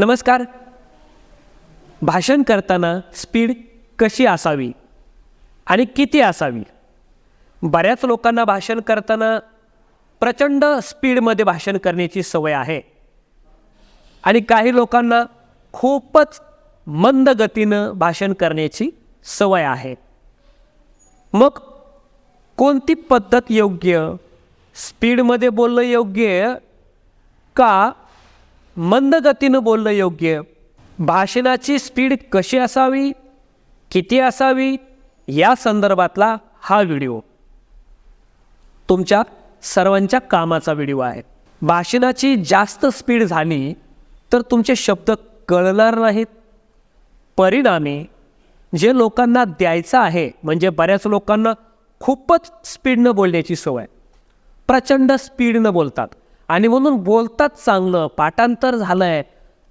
नमस्कार. भाषण करताना स्पीड कशी असावी आणि किती असावी? बऱ्याच लोकांना भाषण करताना प्रचंड स्पीडमध्ये भाषण करण्याची सवय आहे. आणि काही लोकांना खूपच मंद गतीनं भाषण करण्याची सवय आहे. मग कोणती पद्धत योग्य? स्पीडमध्ये बोलणं योग्य का मंद गतीनं बोलणं योग्य. भाषणाची स्पीड कशी असावी किती असावी या संदर्भातला हा व्हिडिओ. तुमच्या सर्वांच्या कामाचा व्हिडिओ आहे. भाषणाची जास्त स्पीड झाली तर तुमचे शब्द कळणार नाहीत. परिणामी जे लोकांना द्यायचं आहे म्हणजे बऱ्याच लोकांना खूपच स्पीडनं बोलण्याची सवय. प्रचंड स्पीडनं बोलतात. आणि म्हणून बोलतात चांगलं पाठांतर झालं आहे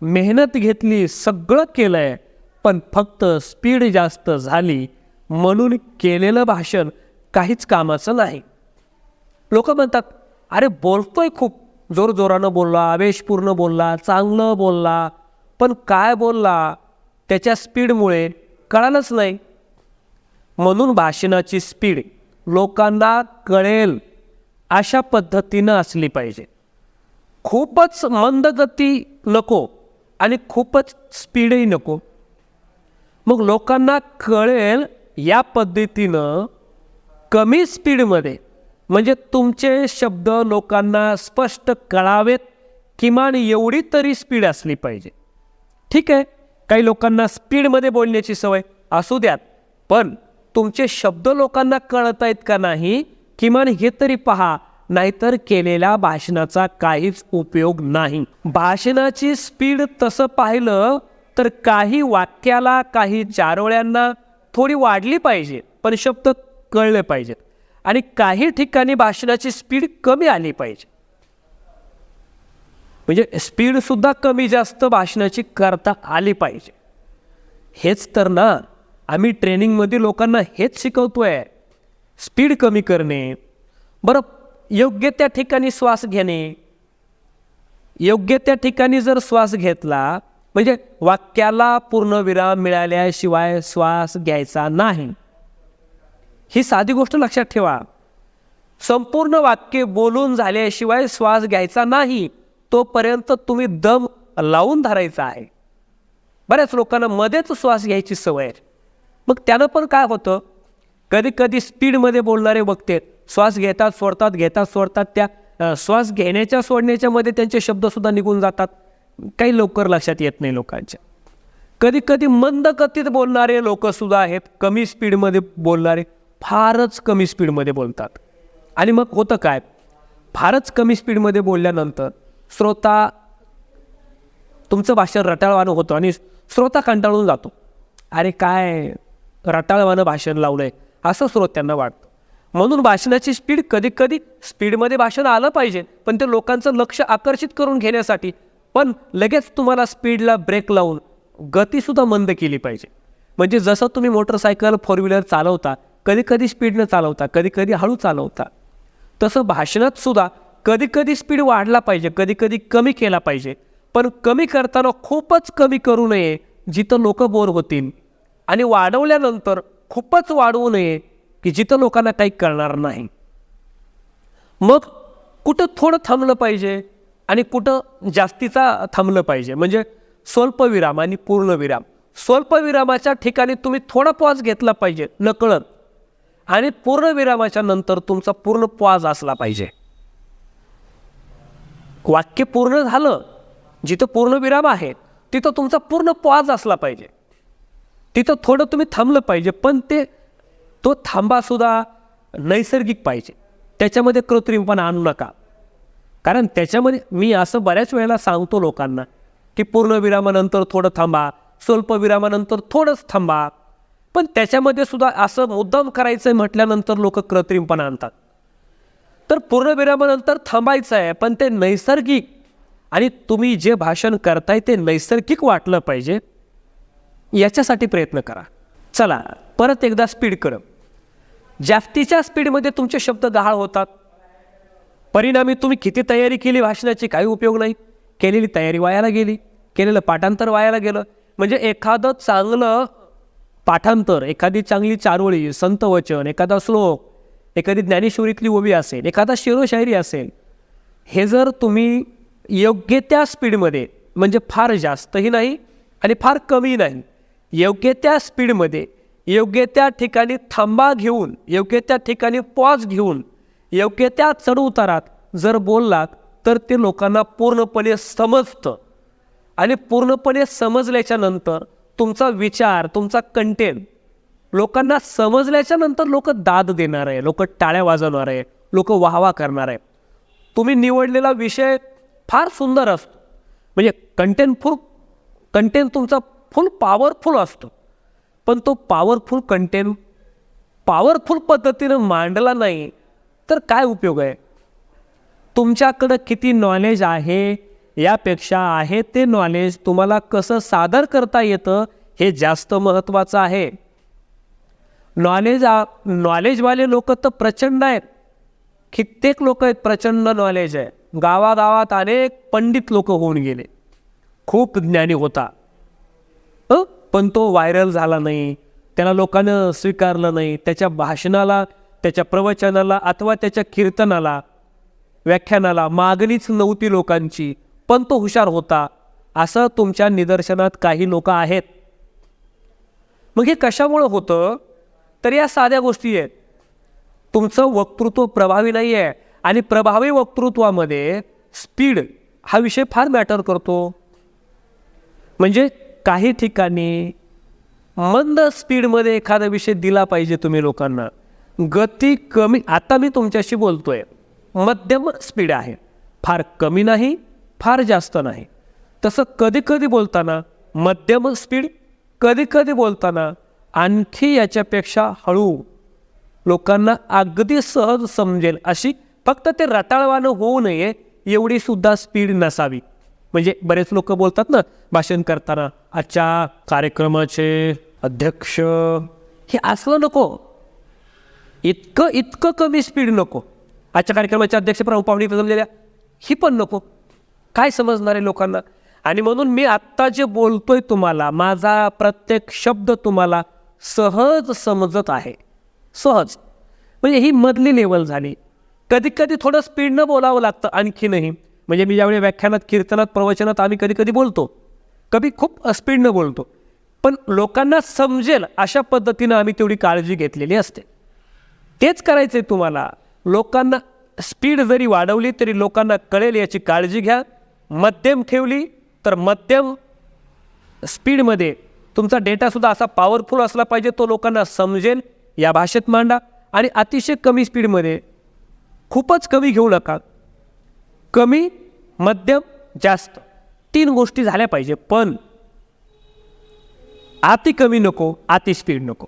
मेहनत घेतली सगळं केलं आहे पण फक्त स्पीड जास्त झाली म्हणून केलेलं भाषण काहीच कामाचं नाही. लोक म्हणतात अरे बोलतोय खूप जोरजोरानं बोलला आवेशपूर्ण बोलला चांगलं बोलला पण काय बोलला त्याच्या स्पीडमुळे कळालंच नाही. म्हणून भाषणाची स्पीड लोकांना कळेल अशा पद्धतीनं असली पाहिजे. खूपच मंदगती नको आणि खूपच स्पीडही नको. मग लोकांना कळेल या पद्धतीनं कमी स्पीडमध्ये म्हणजे तुमचे शब्द लोकांना स्पष्ट कळावेत किमान एवढी तरी स्पीड असली पाहिजे. ठीक आहे काही लोकांना स्पीडमध्ये बोलण्याची सवय असू द्यात पण तुमचे शब्द लोकांना कळत आहेत का नाही किमान हे तरी पहा नाहीतर केलेल्या भाषणाचा काहीच उपयोग नाही. भाषणाची स्पीड तसं पाहिलं तर काही वाक्याला काही चारोळ्यांना थोडी वाढली पाहिजे पण शब्द कळले पाहिजेत. आणि काही ठिकाणी भाषणाची स्पीड कमी आली पाहिजे. म्हणजे स्पीडसुद्धा कमी जास्त भाषणाची करता आली पाहिजे. हेच तर ना आम्ही ट्रेनिंगमध्ये लोकांना हेच शिकवतोय. स्पीड कमी करणे बरं योग्य त्या ठिकाणी श्वास घेणे. योग्य त्या ठिकाणी जर श्वास घेतला म्हणजे वाक्याला पूर्णविराम मिळाल्याशिवाय श्वास घ्यायचा नाही. ही साधी गोष्ट लक्षात ठेवा. संपूर्ण वाक्य बोलून झाल्याशिवाय श्वास घ्यायचा नाही तोपर्यंत तुम्ही दम लावून धरायचा आहे. बऱ्याच लोकांना मध्येच श्वास घ्यायची सवय आहे. मग त्यानं पण काय होतं? कधी कधी स्पीडमध्ये बोलणारे बघते श्वास घेतात सोडतात घेतात सोडतात. त्या श्वास घेण्याच्या सोडण्याच्या मध्ये त्यांचे शब्दसुद्धा निघून जातात. काही लवकर लक्षात येत नाही लोकांच्या. कधी कधी मंद बोलणारे लोकसुद्धा आहेत कमी स्पीडमध्ये बोलणारे. फारच कमी स्पीडमध्ये बोलतात. आणि मग होतं काय? फारच कमी स्पीडमध्ये बोलल्यानंतर श्रोता तुमचं भाषण रटाळवानं होतं आणि श्रोता कंटाळून जातो. अरे काय? रटाळवानं भाषण लावलं आहे असं श्रोत्यांना वाटतं. म्हणून भाषणाची स्पीड कधी कधी स्पीडमध्ये भाषण आलं पाहिजे पण ते लोकांचं लक्ष आकर्षित करून घेण्यासाठी. पण लगेच तुम्हाला स्पीडला ब्रेक लावून गतीसुद्धा मंद केली पाहिजे. म्हणजे जसं तुम्ही मोटरसायकल फोर व्हीलर चालवता कधी कधी स्पीडनं चालवता कधी कधी हळू चालवता तसं भाषणात सुद्धा कधी कधी स्पीड वाढला पाहिजे कधी कधी कमी केला पाहिजे. पण कमी करताना खूपच कमी करू नये जिथं लोक बोर होतील. आणि वाढवल्यानंतर खूपच वाढवू नये की जिथं लोकांना काही कळणार नाही. मग कुठं थोडं थांबलं पाहिजे आणि कुठं जास्तीचा थांबलं पाहिजे. म्हणजे स्वल्पविराम आणि पूर्णविराम. स्वल्पविरामाच्या ठिकाणी तुम्ही थोडा पॉज घेतला पाहिजे नकळत. आणि पूर्णविरामाच्या नंतर तुमचा पूर्ण पॉज असला पाहिजे. वाक्य पूर्ण झालं जिथं पूर्णविराम आहे तिथं तुमचा पूर्ण पॉज असला पाहिजे. तिथं थोडं तुम्ही थांबलं पाहिजे पण ते तो थांबासुद्धा नैसर्गिक पाहिजे. त्याच्यामध्ये कृत्रिमपणा आणू नका. कारण त्याच्यामध्ये मी असं बऱ्याच वेळेला सांगतो लोकांना की पूर्णविरामानंतर थोडं थांबा स्वल्पविरामानंतर थोडंच थांबा. पण त्याच्यामध्ये सुद्धा असं मुद्दाम करायचं आहे म्हटल्यानंतर लोक कृत्रिमपणा आणतात. तर पूर्णविरामानंतर थांबायचं आहे पण ते नैसर्गिक. आणि तुम्ही जे भाषण करताय ते नैसर्गिक वाटलं पाहिजे याच्यासाठी प्रयत्न करा. चला परत एकदा स्पीड करम जास्तीच्या स्पीडमध्ये तुमचे शब्द गहाळ होतात. परिणामी तुम्ही किती तयारी केली भाषणाची? काही उपयोग नाही. केलेली तयारी वायाला गेली. केलेलं पाठांतर वायाला गेलं. म्हणजे एखादं चांगलं पाठांतर एखादी चांगली चारोळी संतवचन एखादा श्लोक एखादी ज्ञानेश्वरीतली ओवी असेल एखादा शिरोशायरी असेल हे जर तुम्ही योग्य त्या स्पीडमध्ये म्हणजे फार जास्तही नाही आणि फार कमी नाही योग्य त्या स्पीडमध्ये योग्य त्या ठिकाणी थांबा घेऊन योग्य त्या ठिकाणी पॉज घेऊन योग्य त्या चढउतारात जर बोललात तर ते लोकांना पूर्णपणे समजतं. आणि पूर्णपणे समजल्याच्या नंतर तुमचा विचार तुमचा कंटेंट लोकांना समजल्याच्या नंतर लोक दाद देणार आहे लोक टाळ्या वाजवणार आहे लोक वाहवा करणार आहे. तुम्ही निवडलेला विषय फार सुंदर असतो. म्हणजे कंटेंट फुल कंटेंट तुमचा फुल पॉवरफुल असतो. पण तो पॉवरफुल कंटेंट पॉवरफुल पद्धतीनं मांडला नाही तर काय उपयोग आहे? तुमच्याकडं किती नॉलेज आहे? यापेक्षा आहे ते नॉलेज तुम्हाला कसं सादर करता येतं हे जास्त महत्त्वाचं आहे. नॉलेज आ नॉलेजवाले लोक तर प्रचंड आहेत. कित्येक लोक आहेत प्रचंड नॉलेज आहे. गावागावात अनेक पंडित लोक होऊन गेले. खूप ज्ञानी होता. हं? पण तो व्हायरल झाला नाही. त्याला लोकांना स्वीकारलं नाही. त्याच्या भाषणाला त्याच्या प्रवचनाला अथवा त्याच्या कीर्तनाला व्याख्यानाला मागणीच नव्हती लोकांची. पण तो हुशार होता. असं तुमच्या निदर्शनात काही लोक आहेत? मग हे कशामुळं होतं? तर या साध्या गोष्टी आहेत. तुमचं वक्तृत्व प्रभावी नाही आहे आणि प्रभावी वक्तृत्वामध्ये स्पीड हा विषय फार मॅटर करतो. म्हणजे काही ठिकाणी मंद स्पीडमध्ये एखादा विषय दिला पाहिजे तुम्ही लोकांना. गती कमी आता मी तुमच्याशी बोलतो आहे मध्यम स्पीड आहे. फार कमी नाही फार जास्त नाही. तसं कधी कधी बोलताना मध्यम स्पीड कधी कधी बोलताना आणखी याच्यापेक्षा हळू. लोकांना अगदी सहज समजेल अशी फक्त ते रटाळवानं होऊ नये एवढी सुद्धा स्पीड नसावी. म्हणजे बरेच लोक बोलतात ना भाषण करताना आजच्या कार्यक्रमाचे अध्यक्ष. हे असलं नको. इतकं इतकं कमी स्पीड नको. आजच्या कार्यक्रमाचे अध्यक्ष प्रमुख पाहुणे बदललेल्या ही पण नको. काय समजणार आहे लोकांना? आणि म्हणून मी आत्ता जे बोलतोय तुम्हाला माझा प्रत्येक शब्द तुम्हाला सहज समजत आहे. सहज. म्हणजे ही मधली लेवल झाली. कधी कधी थोडं स्पीडनं बोलावं लागतं आणखीनही. म्हणजे मी ज्यावेळी व्याख्यानात कीर्तनात प्रवचनात आम्ही कधी कधी बोलतो कधी खूप स्पीडनं बोलतो पण लोकांना समजेल अशा पद्धतीनं आम्ही तेवढी काळजी घेतलेली असते. तेच करायचं आहे तुम्हाला. लोकांना स्पीड जरी वाढवली तरी लोकांना कळेल याची काळजी घ्या. मध्यम ठेवली तर मध्यम स्पीडमध्ये तुमचा डेटासुद्धा असा पॉवरफुल असला पाहिजे तो लोकांना समजेल. या भाषेत मांडा. आणि अतिशय कमी स्पीडमध्ये खूपच कमी घेऊ नका. कमी मध्यम जास्त. तीन गोष्टी झाल्या पाहिजे पण अति कमी नको अति स्पीड नको.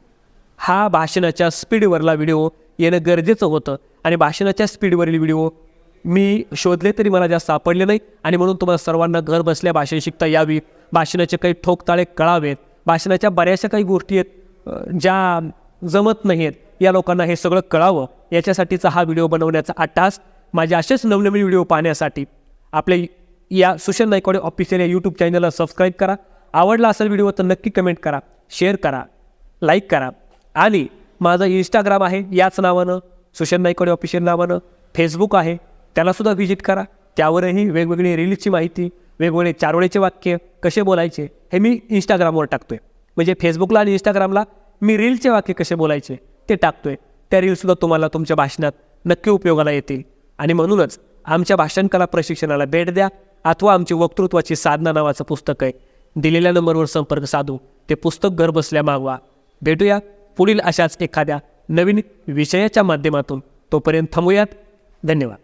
हा भाषणाच्या स्पीडवरला व्हिडिओ येणं गरजेचं होतं. आणि भाषणाच्या स्पीडवरील व्हिडिओ मी शोधले तरी मला जास्त सापडले नाही. आणि म्हणून तुम्हाला सर्वांना घर बसल्या भाषण शिकता यावी. भाषणाचे काही ठोकताळे कळावेत. भाषणाच्या बऱ्याचशा काही गोष्टी आहेत ज्या जमत नाही आहेत या लोकांना हे सगळं कळावं. याच्यासाठीचा हा व्हिडिओ बनवण्याचा अट्टास माझे असेच नवनवीन व्हिडिओ पाहण्यासाठी आपल्या या सुशल नायकवाडे ऑफिशियल या यूट्यूब चॅनलला सबस्क्राईब करा. आवडला असेल व्हिडिओ तर नक्की कमेंट करा शेअर करा लाईक करा. आणि माझं इंस्टाग्राम आहे याच नावानं सुशल नायकवाडे ऑफिशियल नावानं फेसबुक आहे त्यालासुद्धा व्हिजिट करा. त्यावरही वेगवेगळी रील्सची माहिती वेगवेगळे चारोळेचे वाक्य कसे बोलायचे हे मी इंस्टाग्रामवर टाकतो आहे म्हणजे फेसबुकला आणि इंस्टाग्रामला मी रीलचे वाक्य कसे बोलायचे ते टाकतो आहे त्या रीलसुद्धा तुम्हाला तुमच्या भाषणात नक्की उपयोगाला येतील. आणि म्हणूनच आमच्या भाषण कला प्रशिक्षणाला भेट द्या अथवा आमची वक्तृत्वाची साधना नावाचं पुस्तक आहे. दिलेल्या नंबरवर संपर्क साधू. ते पुस्तक घरबसल्या मागवा. भेटूया पुढील अशाच एखाद्या नवीन विषयाच्या माध्यमातून. तोपर्यंत थांबूयात. धन्यवाद.